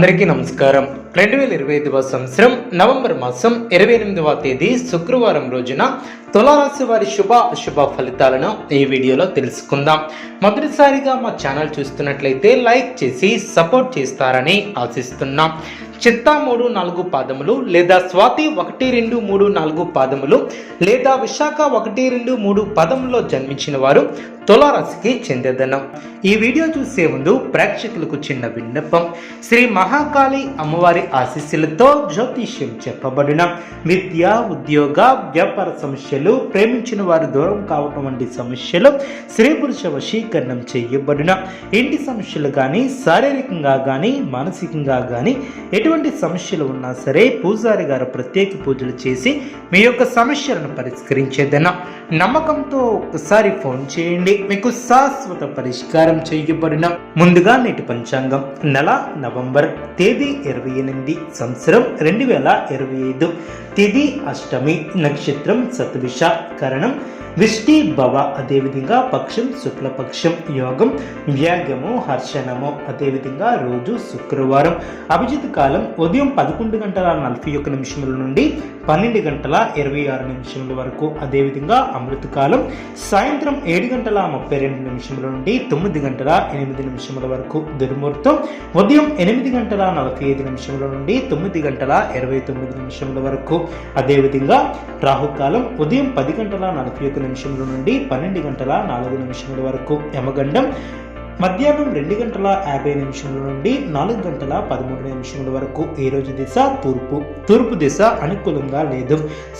అందరికీ నమస్కారం. రెండు వేల ఇరవై ఐదవ సంవత్సరం నవంబర్ మాసం ఇరవై ఎనిమిదవ తేదీ శుక్రవారం రోజున తులారాశి వారి శుభ అశుభ ఫలితాలను ఈ వీడియోలో తెలుసుకుందాం. మొదటిసారిగా మా ఛానల్ చూస్తున్నట్లయితే లైక్ చేసి సపోర్ట్ చేస్తారని ఆశిస్తున్నాం. చిత్తా మూడు నాలుగు పాదములు లేదా స్వాతి ఒకటి రెండు మూడు నాలుగు పాదములు లేదా విశాఖ ఒకటి రెండు మూడు పదములో జన్మించిన వారు తులారాశికి చెందేదనం. ఈ వీడియో చూసే ముందు ప్రేక్షకులకు చిన్న విన్నపం. శ్రీ మహాకాళి అమ్మవారి ఆశీస్సులతో జ్యోతిష్యం చెప్పబడిన విద్య ఉద్యోగ వ్యాపార సమస్యలు ప్రేమించిన వారు దూరం కావటం వంటి సమస్యలు స్త్రీ పురుష వశీకరణం చేయబడిన ఇంటి సమస్యలు కానీ శారీరకంగా కానీ మానసికంగా కానీ ఎటువంటి సమస్యలు ఉన్నా సరే పూజారి గారు ప్రత్యేక పూజలు చేసి మీ యొక్క సమస్యలను పరిష్కరించేదన్న నమ్మకంతో ఒకసారి ఫోన్ చేయండి. మీకు శాశ్వత పరిష్కారం చేయబడిన ముందుగా నేటి పంచాంగం. నెల నవంబర్ తేదీ ఇరవై ఎనిమిది సంవత్సరం రెండు వేల ఇరవై ఐదు. తేదీ అష్టమి నక్షత్రం సత్విష కరణం విష్టి భవ అదేవిధంగా పక్షం శుక్లపక్షం యోగం వ్యాగము హర్షణము అదేవిధంగా రోజు శుక్రవారం. అభిజిత్ కాలం ఉదయం పదకొండు గంటల నలభై ఒక్క నిమిషముల నుండి పన్నెండు గంటల ఇరవై ఆరు నిమిషముల వరకు. అదేవిధంగా అమృతకాలం సాయంత్రం ఏడు గంటల ముప్పై రెండు నిమిషముల నుండి తొమ్మిది గంటల ఎనిమిది నిమిషముల వరకు. దుర్ముహూర్తం ఉదయం ఎనిమిది గంటల నలభై ఐదు నిమిషముల నుండి తొమ్మిది గంటల ఇరవై తొమ్మిది నిమిషముల వరకు. అదేవిధంగా రాహుకాలం ఉదయం పది గంటల నలభై ఒక్క నిమిషముల నుండి పన్నెండు గంటల నాలుగు నిమిషముల వరకు. యమగండం మధ్యాహ్నం రెండు గంటల యాభై నిమిషముల నుండి నాలుగు గంటల పదమూడు నిమిషముల వరకు ఈ రోజు దిశ తూర్పు? తూర్పు దిశ అనుకూలంగా లేదు.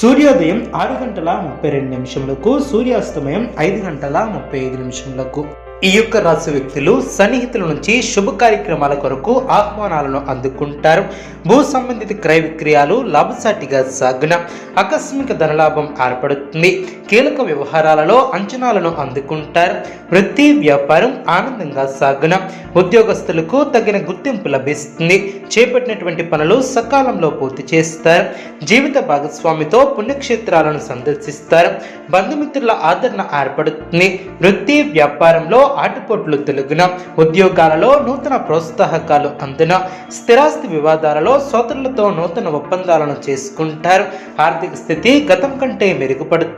సూర్యోదయం ఆరు గంటల ముప్పై రెండు నిమిషములకు సూర్యాస్తమయం ఐదు గంటల ముప్పై ఐదు నిమిషములకు. ఈ యొక్క రాశి వ్యక్తులు సన్నిహితుల నుంచి శుభ కార్యక్రమాల కొరకు ఆహ్వానాలను అందుకుంటారు. భూ సంబంధిత క్రయ విక్రయాలు లాభసాటిగా సాగున ఆకస్మిక ధనలాభం ఏర్పడుతుంది. కీలక వ్యవహారాలలో అంచనాలను అందుకుంటారు. వృత్తి వ్యాపారం ఆనందంగా సాగున ఉద్యోగస్తులకు తగిన గుర్తింపు లభిస్తుంది. చేపట్టినటువంటి పనులు సకాలంలో పూర్తి చేస్తారు. జీవిత భాగస్వామితో పుణ్యక్షేత్రాలను సందర్శిస్తారు. బంధుమిత్రుల ఆదరణ ఏర్పడుతుంది. వృత్తి వ్యాపారంలో ఆటుపోట్లు తెలుగున ఉద్యోగాలలో నూతన ప్రోత్సాహకాలు అందున స్థిరాస్తి వివాదాలలో సోదరులతో నూతన ఒప్పందాలను చేసుకుంటారు. ఆర్థిక స్థితి గతం కంటే మెరుగుపడుతుంది.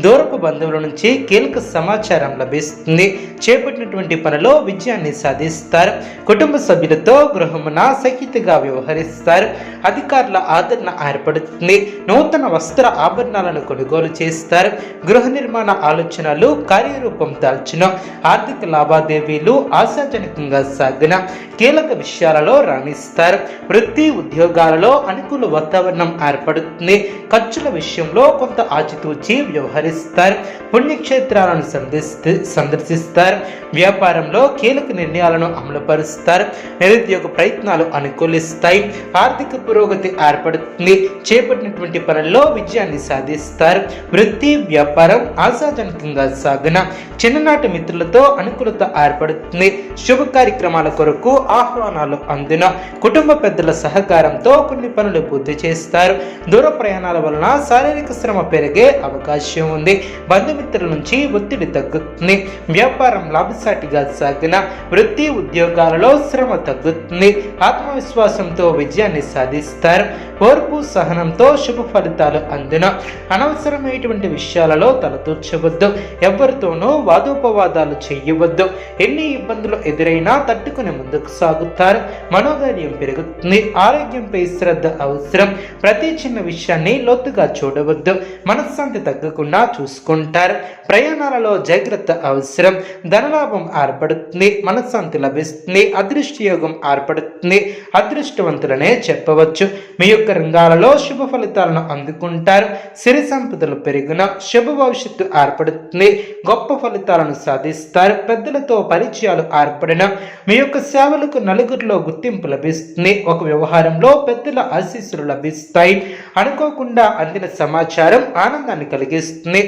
దూరపు బంధువుల నుంచి కీలక సమాచారం లభిస్తుంది. చేపట్టినటువంటి పనిలో విజయాన్ని సాధిస్తారు. కుటుంబ సభ్యులతో గృహమున సహితగా వ్యవహరిస్తారు. అధికారుల ఆదరణ ఏర్పడుతుంది. నూతన వస్త్ర ఆభరణాలను కొనుగోలు చేస్తారు. గృహ నిర్మాణ ఆలోచనలు కార్యరూపం దాల్చిన ఆర్థిక లావాదేవీలు ఆశాజనకంగా సాగిన కీలక విషయాలలో రాణిస్తారు. వృత్తి ఉద్యోగాలలో అనుకూల వాతావరణం ఏర్పడుతుంది. ఖర్చుల విషయంలో కొంత ఆచితూచి వ్యవహరిస్తారు. పుణ్యక్షేత్రాలను సందర్శి సందర్శిస్తారు. వ్యాపారంలో కీలక నిర్ణయాలను అమలుపరుస్తారు. నిరుద్యోగ ప్రయత్నాలు అనుకూలిస్తాయి. ఆర్థిక పురోగతి ఏర్పడుతుంది. చేపట్టినటువంటి పనుల్లో విజయాన్ని సాధిస్తారు. వృత్తి వ్యాపారం ఆశాజనకంగా సాగున చిన్ననాటి మిత్రులతో అనుకూలత ఏర్పడుతుంది. శుభ కార్యక్రమాల కొరకు ఆహ్వానాలు అందున కుటుంబ పెద్దల సహకారంతో కొన్ని పనులు పూర్తి చేస్తారు. దూర ప్రయాణాల వలన శారీరక శ్రమ పెరిగే అవకాశం అవకాశం ఉంది. బంధుమిత్రుల నుంచి ఒత్తిడి తగ్గుతుంది. వ్యాపారం లాభసాటిగా సాగిన వృత్తి ఉద్యోగాలలో శ్రమ తగ్గుతుంది. ఆత్మవిశ్వాసంతో విజయాన్ని సాధిస్తారు. ఓర్పు సహనంతో శుభ ఫలితాలు అందున అనవసరమైనటువంటి విషయాలలో తలదూర్చవద్దు. ఎవరితోనూ వాదోపవాదాలు చేయవద్దు. ఎన్ని ఇబ్బందులు ఎదురైనా తట్టుకుని ముందుకు సాగుతారు. మనోధైర్యం పెరుగుతుంది. ఆరోగ్యంపై శ్రద్ధ అవసరం. ప్రతి చిన్న విషయాన్ని లోతుగా చూడవద్దు. మనశ్శాంతి తగ్గకుండా చూసుకుంటారు. ప్రయాణాలలో జాగ్రత్త అవసరం. ధనలాభం ఏర్పడుతుంది. మనశ్శాంతి లభిస్తుంది. అదృష్టయోగం ఏర్పడుతుంది. అదృష్టవంతులనే చెప్పవచ్చు. మీ యొక్క రంగాలలో శుభ ఫలితాలను అందుకుంటారు. సిరి సంపదలు పెరిగిన శుభ భవిష్యత్తు ఏర్పడుతుంది. గొప్ప ఫలితాలను సాధిస్తారు. పెద్దలతో పరిచయాలు ఏర్పడిన మీ యొక్క సేవలకు నలుగురిలో గుర్తింపు లభిస్తుంది. ఒక వ్యవహారంలో పెద్దల ఆశీస్సులు లభిస్తాయి. అనుకోకుండా అందిన సమాచారం ఆనందాన్ని కలిగి కలిగిస్తుంది.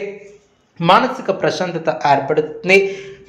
మానసిక ప్రశాంతత ఏర్పడుతుంది.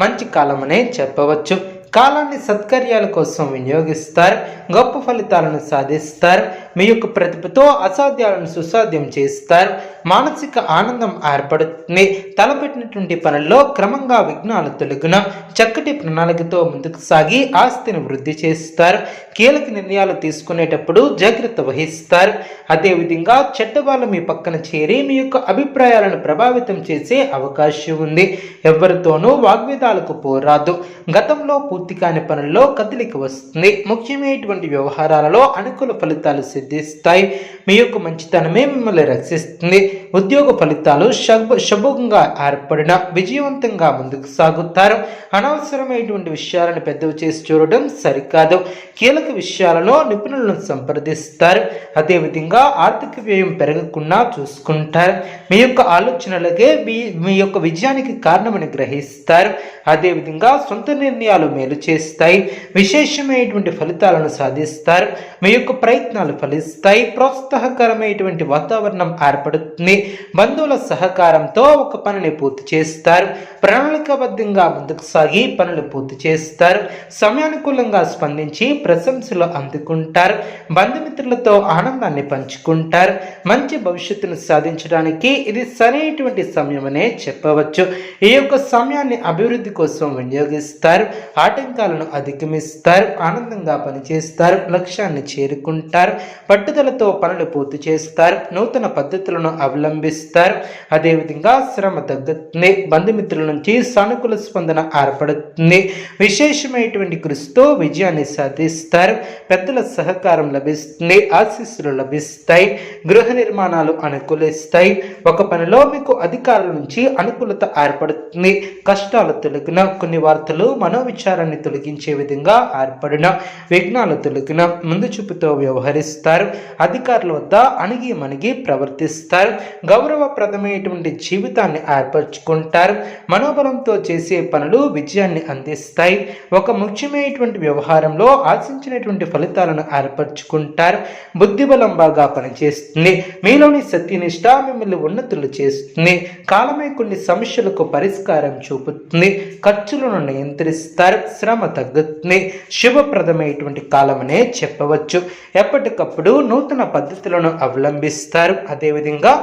మంచి కాలమనే చెప్పవచ్చు. కాలాన్ని సత్కర్యాల కోసం వినియోగిస్తారు. గొప్ప ఫలితాలను సాధిస్తారు. మీ యొక్క ప్రతిభతో అసాధ్యాలను సుసాధ్యం చేస్తారు. మానసిక ఆనందం ఏర్పడుతుంది. తలపెట్టినటువంటి పనుల్లో క్రమంగా విఘ్నాలు తొలగిన చక్కటి ప్రణాళికతో ముందుకు సాగి ఆస్తిని వృద్ధి చేస్తారు. కీలక నిర్ణయాలు తీసుకునేటప్పుడు జాగ్రత్త వహిస్తారు. అదేవిధంగా చెడ్డవాళ్ళు మీ పక్కన చేరి మీ యొక్క అభిప్రాయాలను ప్రభావితం చేసే అవకాశం ఉంది. ఎవరితోనూ వాగ్వేదాలకు పోరాదు. గతంలో పూర్తి కాని పనుల్లో కదలిక వస్తుంది. ముఖ్యమైనటువంటి వ్యవహారాలలో అనుకూల ఫలితాలు సిద్ధిస్తాయి. మీ యొక్క మంచితనమే మిమ్మల్ని రక్షిస్తుంది. ఉద్యోగ ఫలితాలు శుభ శుభంగా ఏర్పడిన విజయవంతంగా ముందుకు సాగుతారు. అనవసరమైనటువంటి విషయాలను పెద్దవి చేసి చూడడం సరికాదు. కీలక విషయాలలో నిపుణులను సంప్రదిస్తారు. అదేవిధంగా ఆర్థిక వ్యయం పెరగకుండా చూసుకుంటారు. మీ యొక్క ఆలోచనలకే మీ మీ యొక్క విజయానికి కారణమని గ్రహిస్తారు. అదేవిధంగా సొంత నిర్ణయాలు మేలు చేస్తాయి. విశేషమైనటువంటి ఫలితాలను సాధిస్తారు. మీ యొక్క ప్రయత్నాలు ఫలిస్తాయి ప్రోత్సాహకరమైనటువంటి వాతావరణం ఏర్పడుతుంది. బంధువుల సహకారంతో ఒక పనిని పూర్తి చేస్తారు. ప్రణాళికాబద్ధంగా ముందుకు సాగి పనులు పూర్తి చేస్తారు. సమయానుకూలంగా స్పందించి ప్రశంసలు అందుకుంటారు. బంధుమిత్రులతో ఆనందాన్ని పంచుకుంటారు. మంచి భవిష్యత్తును సాధించడానికి ఇది సరైనటువంటి సమయమనే చెప్పవచ్చు. ఈ యొక్క సమయాన్ని అభివృద్ధి కోసం వినియోగిస్తారు. ఆటంకాలను అధిగమిస్తారు. ఆనందంగా పనిచేస్తారు. లక్ష్యాన్ని చేరుకుంటారు. పట్టుదలతో పనులు పూర్తి చేస్తారు. నూతన పద్ధతులను అవలంబిస్తారు. అదేవిధంగా శ్రమ తగ్గుతుంది. బంధుమిత్రుల నుంచి సానుకూల స్పందన ఏర్పడుతుంది. విశేషమైనటువంటి కృషితో విజయాన్ని సాధిస్తారు. పెద్దల సహకారం లభిస్తుంది. ఆశీస్సులు లభిస్తాయి. గృహ నిర్మాణాలు అనుకూలిస్తాయి. ఒక పనిలో మీకు అధికారుల నుంచి అనుకూలత ఏర్పడుతుంది. కష్టాలు తొలగిన కొన్ని వార్తలు మనోవిచారాన్ని తొలగించే విధంగా ఏర్పడిన విఘ్నాలు తొలగిన ముందు చూపుతో వ్యవహరిస్తారు. అధికారుల వద్ద అణిగి మణిగి ప్రవర్తిస్తారు. గౌరవప్రదమైనటువంటి జీవితాన్ని ఏర్పరచుకుంటారు. మనోబలంతో చేసే పనులు విజయాన్ని అందిస్తాయి. ఒక ముఖ్యమైనటువంటి వ్యవహారంలో ఆశించినటువంటి ఫలితాలను ఏర్పరచుకుంటారు. బుద్ధిబలం బాగా పనిచేస్తుంది. మీలోని సత్యనిష్ట మిమ్మల్ని ఉన్నతులు చేస్తుంది. కాలమే కొన్ని సమస్యలకు పరిష్కారం చూపుతుంది. ఖర్చులను నియంత్రిస్తారు. శ్రమ తగ్గుతుంది. శుభప్రదమైనటువంటి కాలమనే చెప్పవచ్చు. ఎప్పటికప్పుడు నూతన పద్ధతులను అవలంబిస్తారు. అదేవిధంగా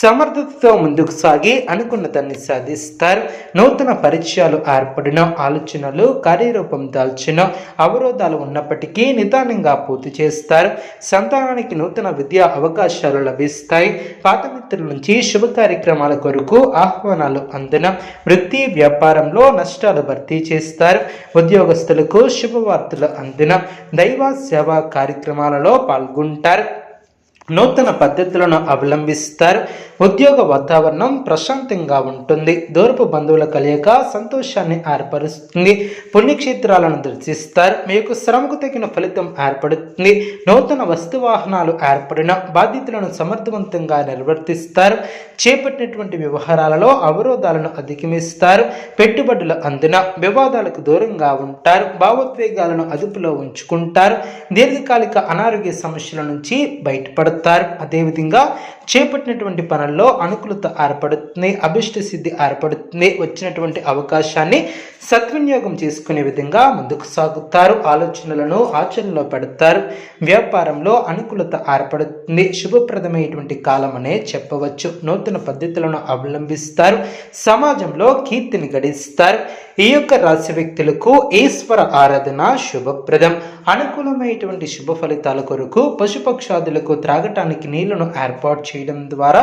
సమర్థతతో ముందుకు సాగి అనుకున్న దాన్ని సాధిస్తారు. నూతన పరిచయాలు ఏర్పడిన ఆలోచనలు కార్యరూపం దాల్చిన అవరోధాలు ఉన్నప్పటికీ నిదానంగా పూర్తి చేస్తారు. సంతానానికి నూతన విద్యా అవకాశాలు లభిస్తాయి. పాత మిత్రుల నుంచి శుభ కార్యక్రమాల కొరకు ఆహ్వానాలు అందిన వృత్తి వ్యాపారంలో నష్టాలు భర్తీ చేస్తారు. ఉద్యోగస్తులకు శుభవార్తలు అందిన దైవ సేవా కార్యక్రమాలలో పాల్గొంటారు. నూతన పద్ధతులను అవలంబిస్తారు. ఉద్యోగ వాతావరణం ప్రశాంతంగా ఉంటుంది. దూరపు బంధువుల కలయిక సంతోషాన్ని ఏర్పరుస్తుంది. పుణ్యక్షేత్రాలను దర్శిస్తారు. మీకు శ్రమకు తగిన ఫలితం ఏర్పడుతుంది. నూతన వస్తు వాహనాలు ఏర్పడిన బాధ్యతలను సమర్థవంతంగా నిర్వర్తిస్తారు. చేపట్టినటువంటి వ్యవహారాలలో అవరోధాలను అధిగమిస్తారు. పెట్టుబడుల అందిన వివాదాలకు దూరంగా ఉంటారు. భావోద్వేగాలను అదుపులో ఉంచుకుంటారు. దీర్ఘకాలిక అనారోగ్య సమస్యల నుంచి బయటపడతారు. అదేవిధంగా చేపట్టినటువంటి పనులు పనుల్లో అనుకూలత ఏర్పడుతుంది అభిష్ట సిద్ధి ఏర్పడుతుంది వచ్చినటువంటి అవకాశాన్ని సద్వినియోగం చేసుకునే విధంగా ముందుకు సాగుతారు. ఆలోచనలను ఆచరణలో పెడతారు. వ్యాపారంలో అనుకూలత ఏర్పడుతుంది. శుభప్రదమైనటువంటి కాలం అనే చెప్పవచ్చు. నూతన పద్ధతులను అవలంబిస్తారు. సమాజంలో కీర్తిని గడిస్తారు. ఈ యొక్క రాశి వ్యక్తులకు ఈశ్వర ఆరాధన శుభప్రదం. అనుకూలమైనటువంటి శుభ ఫలితాల కొరకు పశుపక్షాదులకు త్రాగటానికి నీళ్ళను ఏర్పాటు చేయడం ద్వారా